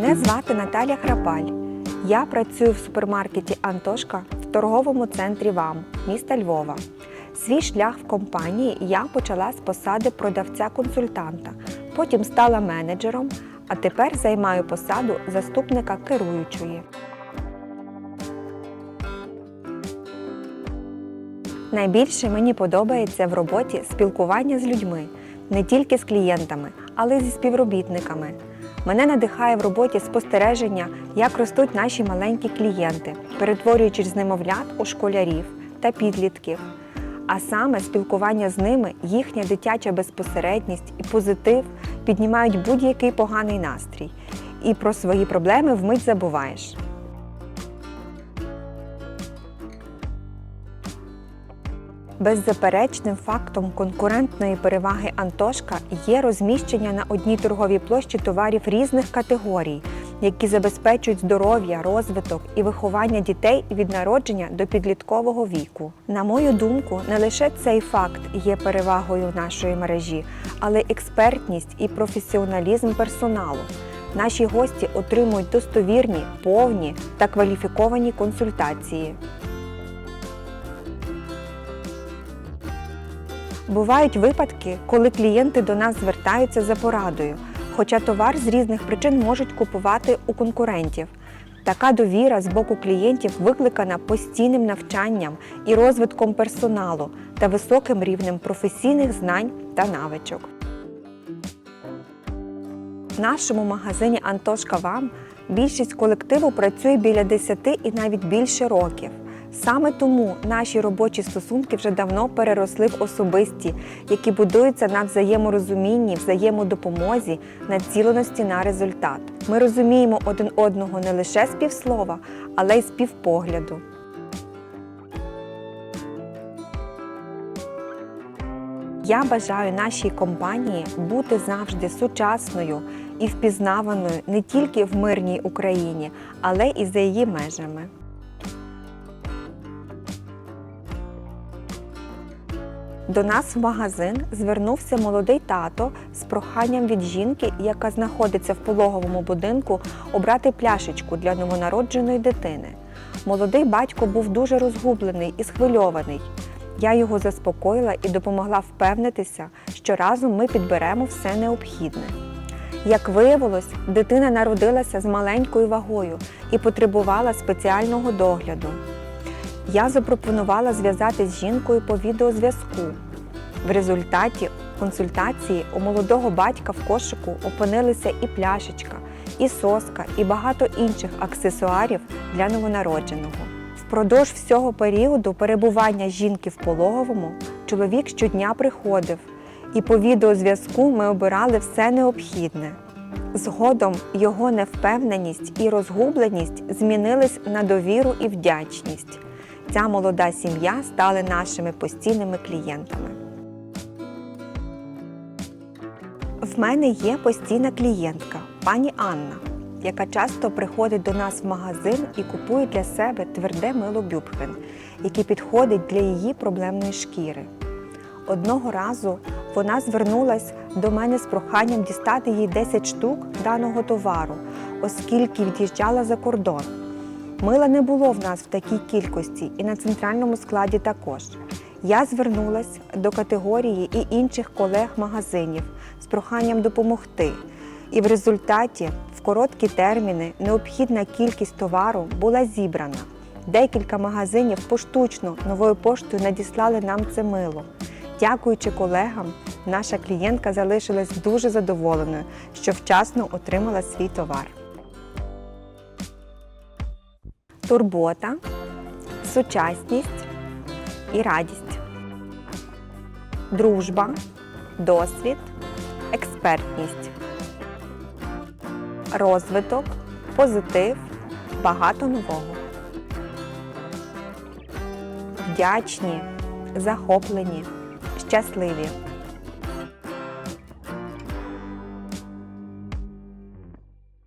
Мене звати Наталя Храпаль. Я працюю в супермаркеті Антошка в торговому центрі ВАМ міста Львова. Свій шлях в компанії я почала з посади продавця-консультанта, потім стала менеджером, а тепер займаю посаду заступника керуючої. Найбільше мені подобається в роботі спілкування з людьми, не тільки з клієнтами, але й зі співробітниками. Мене надихає в роботі спостереження, як ростуть наші маленькі клієнти, перетворюючись з немовлят у школярів та підлітків. А саме спілкування з ними, їхня дитяча безпосередність і позитив піднімають будь-який поганий настрій. І про свої проблеми вмить забуваєш. Беззаперечним фактом конкурентної переваги Антошка є розміщення на одній торговій площі товарів різних категорій, які забезпечують здоров'я, розвиток і виховання дітей від народження до підліткового віку. На мою думку, не лише цей факт є перевагою нашої мережі, але й експертність і професіоналізм персоналу. Наші гості отримують достовірні, повні та кваліфіковані консультації. Бувають випадки, коли клієнти до нас звертаються за порадою, хоча товар з різних причин можуть купувати у конкурентів. Така довіра з боку клієнтів викликана постійним навчанням і розвитком персоналу та високим рівнем професійних знань та навичок. В нашому магазині Антошка Вам більшість колективу працює біля 10 і навіть більше років. Саме тому наші робочі стосунки вже давно переросли в особисті, які будуються на взаєморозумінні, взаємодопомозі, націленості на результат. Ми розуміємо один одного не лише з півслова, але й з півпогляду. Я бажаю нашій компанії бути завжди сучасною і впізнаваною не тільки в мирній Україні, але і за її межами. До нас в магазин звернувся молодий тато з проханням від жінки, яка знаходиться в пологовому будинку, обрати пляшечку для новонародженої дитини. Молодий батько був дуже розгублений і схвильований. Я його заспокоїла і допомогла впевнитися, що разом ми підберемо все необхідне. Як виявилось, дитина народилася з маленькою вагою і потребувала спеціального догляду. Я запропонувала зв'язати з жінкою по відеозв'язку. В результаті консультації у молодого батька в кошику опинилися і пляшечка, і соска, і багато інших аксесуарів для новонародженого. Впродовж всього періоду перебування жінки в пологовому чоловік щодня приходив, і по відеозв'язку ми обирали все необхідне. Згодом його невпевненість і розгубленість змінились на довіру і вдячність. Ця молода сім'я стали нашими постійними клієнтами. В мене є постійна клієнтка, пані Анна, яка часто приходить до нас в магазин і купує для себе тверде мило Бюбхен, яке підходить для її проблемної шкіри. Одного разу вона звернулась до мене з проханням дістати їй 10 штук даного товару, оскільки від'їжджала за кордон. Мила не було в нас в такій кількості і на центральному складі також. Я звернулася до категорії і інших колег-магазинів з проханням допомогти. І в результаті в короткі терміни необхідна кількість товару була зібрана. Декілька магазинів поштучно новою поштою надіслали нам це мило. Дякуючи колегам, наша клієнтка залишилась дуже задоволеною, що вчасно отримала свій товар. Турбота, сучасність і радість. Дружба, досвід, експертність. Розвиток, позитив, багато нового. Вдячні, захоплені, щасливі.